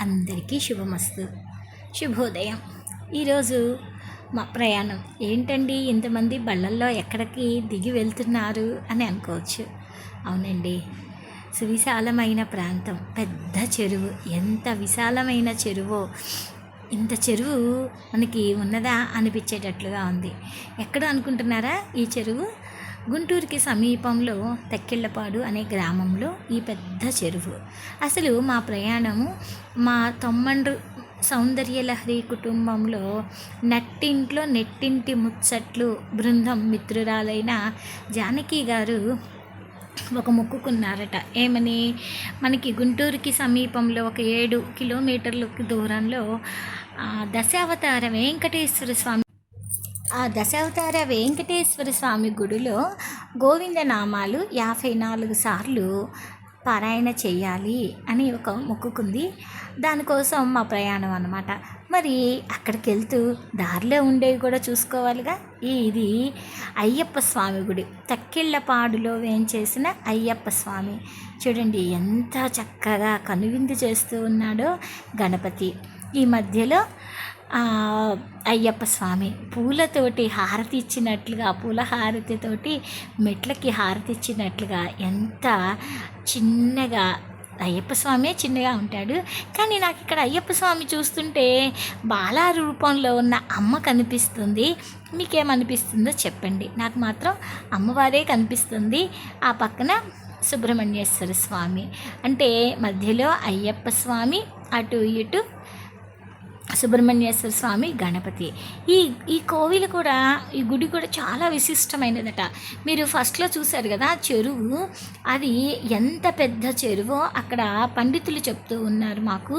అందరికీ శుభమస్తు. శుభోదయం. ఈరోజు మా ప్రయాణం. ఏంటండి? ఇంతమంది బళ్ళల్లో ఎక్కడికి దిగి వెళ్తున్నారు అని అనుకోవచ్చు. అవునండి. సువిశాలమైన ప్రాంతం. పెద్ద చెరువు. ఎంత విశాలమైన చెరువో ఇంత చెరువు మనకి ఉన్నదా అనిపించేటట్లుగా ఉంది. ఎక్కడ అనుకుంటున్నారా ఈ చెరువు? గుంటూరుకి సమీపంలో తెక్కిళ్ళపాడు అనే గ్రామంలో ఈ పెద్ద చెరువు. అసలు మా ప్రయాణము మా తమ్మండ్రు సౌందర్యలహరి కుటుంబంలో నట్టింట్లో నెట్టింటి ముచ్చట్లు బృందం మిత్రురాలైన జానకి గారు ఒక మొక్కుకున్నారట. ఏమని? మనకి గుంటూరుకి సమీపంలో ఒక ఏడు కిలోమీటర్ల దూరంలో దశావతార వెంకటేశ్వర స్వామి ఆ దశావతార వెంకటేశ్వర స్వామి గుడిలో గోవింద నామాలు యాభై నాలుగు సార్లు పారాయణ చేయాలి అని ఒక మొక్కుకుంది. దానికోసం మా ప్రయాణం అన్నమాట. మరి అక్కడికి వెళ్తూ దారిలో ఉండేవి కూడా చూసుకోవాలిగా. ఇది అయ్యప్ప స్వామి గుడి. తక్కిళ్ళపాడులో వేయించేసిన అయ్యప్ప స్వామి. చూడండి ఎంత చక్కగా కనువిందు చేస్తూ ఉన్నాడో గణపతి. ఈ మధ్యలో అయ్యప్ప స్వామి పూలతోటి హారతి ఇచ్చినట్లుగా పూల హారతితోటి మెట్లకి హారతి ఇచ్చినట్లుగా ఎంత చిన్నగా అయ్యప్ప స్వామే చిన్నగా ఉంటాడు. కానీ నాకు ఇక్కడ అయ్యప్ప స్వామి చూస్తుంటే బాలారు రూపంలో ఉన్న అమ్మ కనిపిస్తుంది. మీకేమనిపిస్తుందో చెప్పండి. నాకు మాత్రం అమ్మవారే కనిపిస్తుంది. ఆ పక్కన సుబ్రహ్మణ్యేశ్వర స్వామి. అంటే మధ్యలో అయ్యప్ప స్వామి అటు ఇటు సుబ్రహ్మణ్యేశ్వర స్వామి గణపతి. ఈ ఈ కోవిలు కూడా ఈ గుడి కూడా చాలా విశిష్టమైనదట. మీరు ఫస్ట్లో చూశారు కదా చెరువు. అది ఎంత పెద్ద చెరువో అక్కడ పండితులు చెప్తూ ఉన్నారు మాకు.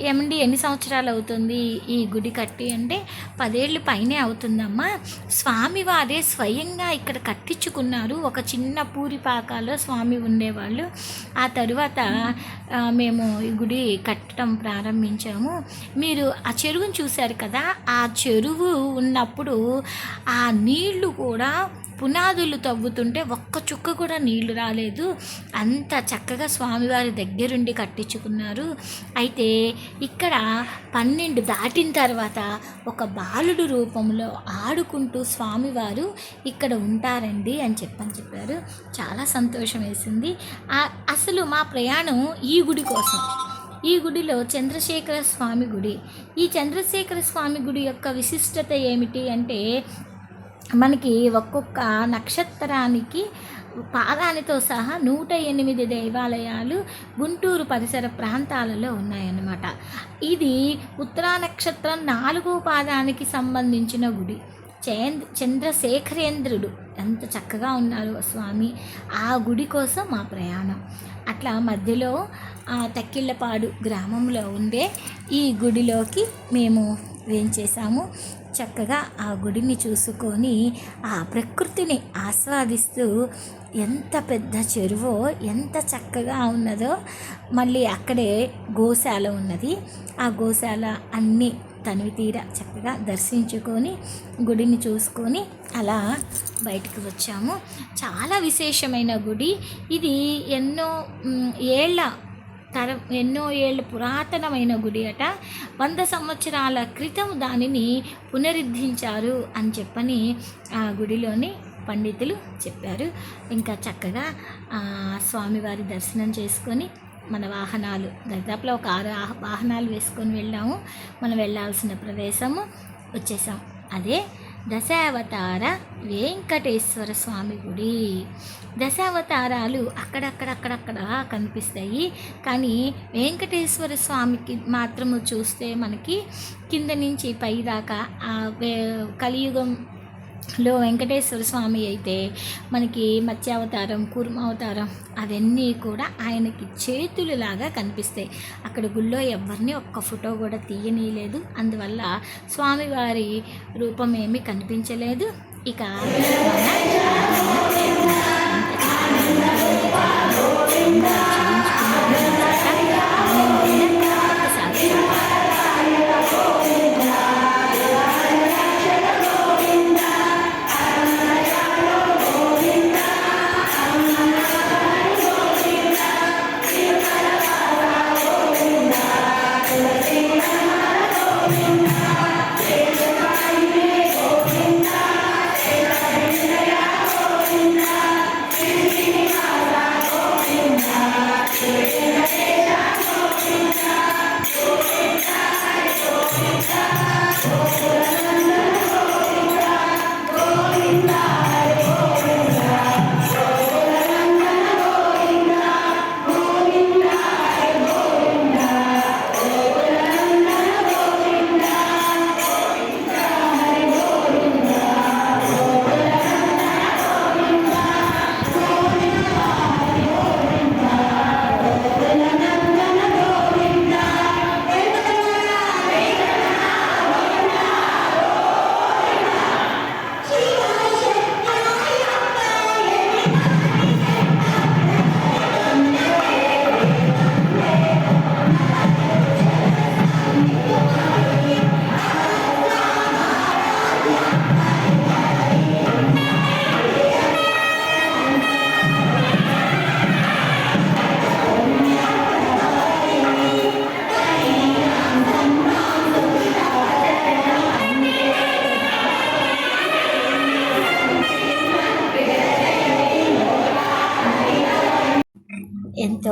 ఏమండి ఎన్ని సంవత్సరాలు అవుతుంది ఈ గుడి కట్టి? అంటే పదేళ్ళు పైనే అవుతుందమ్మా. స్వామివారే స్వయంగా ఇక్కడ కట్టించుకున్నారు. ఒక చిన్న పూరిపాకాలో స్వామి ఉండేవాళ్ళు. ఆ తరువాత మేము ఈ గుడి కట్టడం ప్రారంభించాము. మీరు ఆ చెరువుని చూశారు కదా ఆ చెరువు ఉన్నప్పుడు ఆ నీళ్ళు కూడా పునాదులు తవ్వుతుంటే ఒక్క చుక్క కూడా నీళ్ళు రాలేదు. అంత చక్కగా స్వామివారి దగ్గరుండి కట్టించుకున్నారు. అయితే ఇక్కడ పన్నెండు దాటిన తర్వాత ఒక బాలుడు రూపంలో ఆడుకుంటూ స్వామివారు ఇక్కడ ఉంటారండి అని చెప్పని చెప్పారు. చాలా సంతోషం వేసింది. అసలు మా ప్రయాణం ఈ గుడి కోసం. ఈ గుడిలో చంద్రశేఖర స్వామి గుడి. ఈ చంద్రశేఖర స్వామి గుడి యొక్క విశిష్టత ఏమిటి అంటే మనకి ఒక్కొక్క నక్షత్రానికి పాదానితో సహా నూట ఎనిమిది దేవాలయాలు గుంటూరు పరిసర ప్రాంతాలలో ఉన్నాయన్నమాట. ఇది ఉత్తరా నక్షత్రం నాలుగో పాదానికి సంబంధించిన గుడి. చంద్ర చంద్రశేఖరేంద్రుడు ఎంత చక్కగా ఉన్నారు స్వామి. ఆ గుడి కోసం మా ప్రయాణం. అట్లా మధ్యలో ఆ తక్కిళ్ళపాడు గ్రామంలో ఉండే ఈ గుడిలోకి మేము వేంచేసాము చక్కగా ఆ గుడిని చూసుకొని ఆ ప్రకృతిని ఆస్వాదిస్తూ ఎంత పెద్ద చెరువో ఎంత చక్కగా ఉన్నదో మళ్ళీ అక్కడే గోశాల ఉన్నది. ఆ గోశాల అన్నీ తనివి తీర చక్కగా దర్శించుకొని గుడిని చూసుకొని అలా బయటకు వచ్చాము. చాలా విశేషమైన గుడి. ఇది ఎన్నో ఏళ్ళ తరం ఎన్నో ఏళ్ళ పురాతనమైన గుడి అట. వంద సంవత్సరాల క్రితం దానిని పునరుద్ధరించారు అని చెప్పని ఆ గుడిలోని పండితులు చెప్పారు. ఇంకా చక్కగా స్వామివారి దర్శనం చేసుకొని మన వాహనాలు దాదాపులో ఒక ఆరు వాహనాలు వేసుకొని వెళ్ళాము. మనం వెళ్ళాల్సిన ప్రదేశము వచ్చేసాం. అదే దశావతార వెంకటేశ్వర స్వామి గుడి. దశావతారాలు అక్కడక్కడక్కడక్కడ కనిపిస్తాయి. కానీ వెంకటేశ్వర స్వామికి మాత్రము చూస్తే మనకి కింద నుంచి పైదాకా ఆ కలియుగం లో వెంకటేశ్వర స్వామి అయితే మనకి మత్స్యావతారం కుర్మావతారం అవన్నీ కూడా ఆయనకి చేతులలాగా కనిపిస్తాయి. అక్కడ గుళ్ళో ఎవరిని ఒక్క ఫోటో కూడా తీయనీయలేదు. అందువల్ల స్వామివారి రూపం ఏమీ కనిపించలేదు. ఇక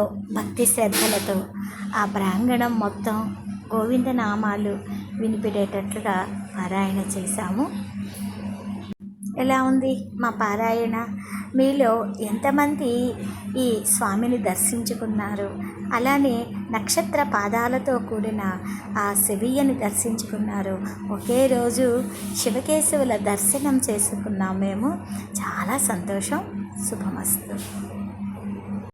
ఎంతో భక్తి శ్రద్ధలతో ఆ ప్రాంగణం మొత్తం గోవిందనామాలు వినిపిడేటట్లుగా పారాయణ చేశాము. ఎలా ఉంది మా పారాయణ? మీలో ఎంతమంది ఈ స్వామిని దర్శించుకున్నారు? అలానే నక్షత్ర పాదాలతో కూడిన ఆ శివయ్యని దర్శించుకున్నారు. ఒకే రోజు శివకేశవుల దర్శనం చేసుకున్నాం మేము. చాలా సంతోషం. శుభమస్తు.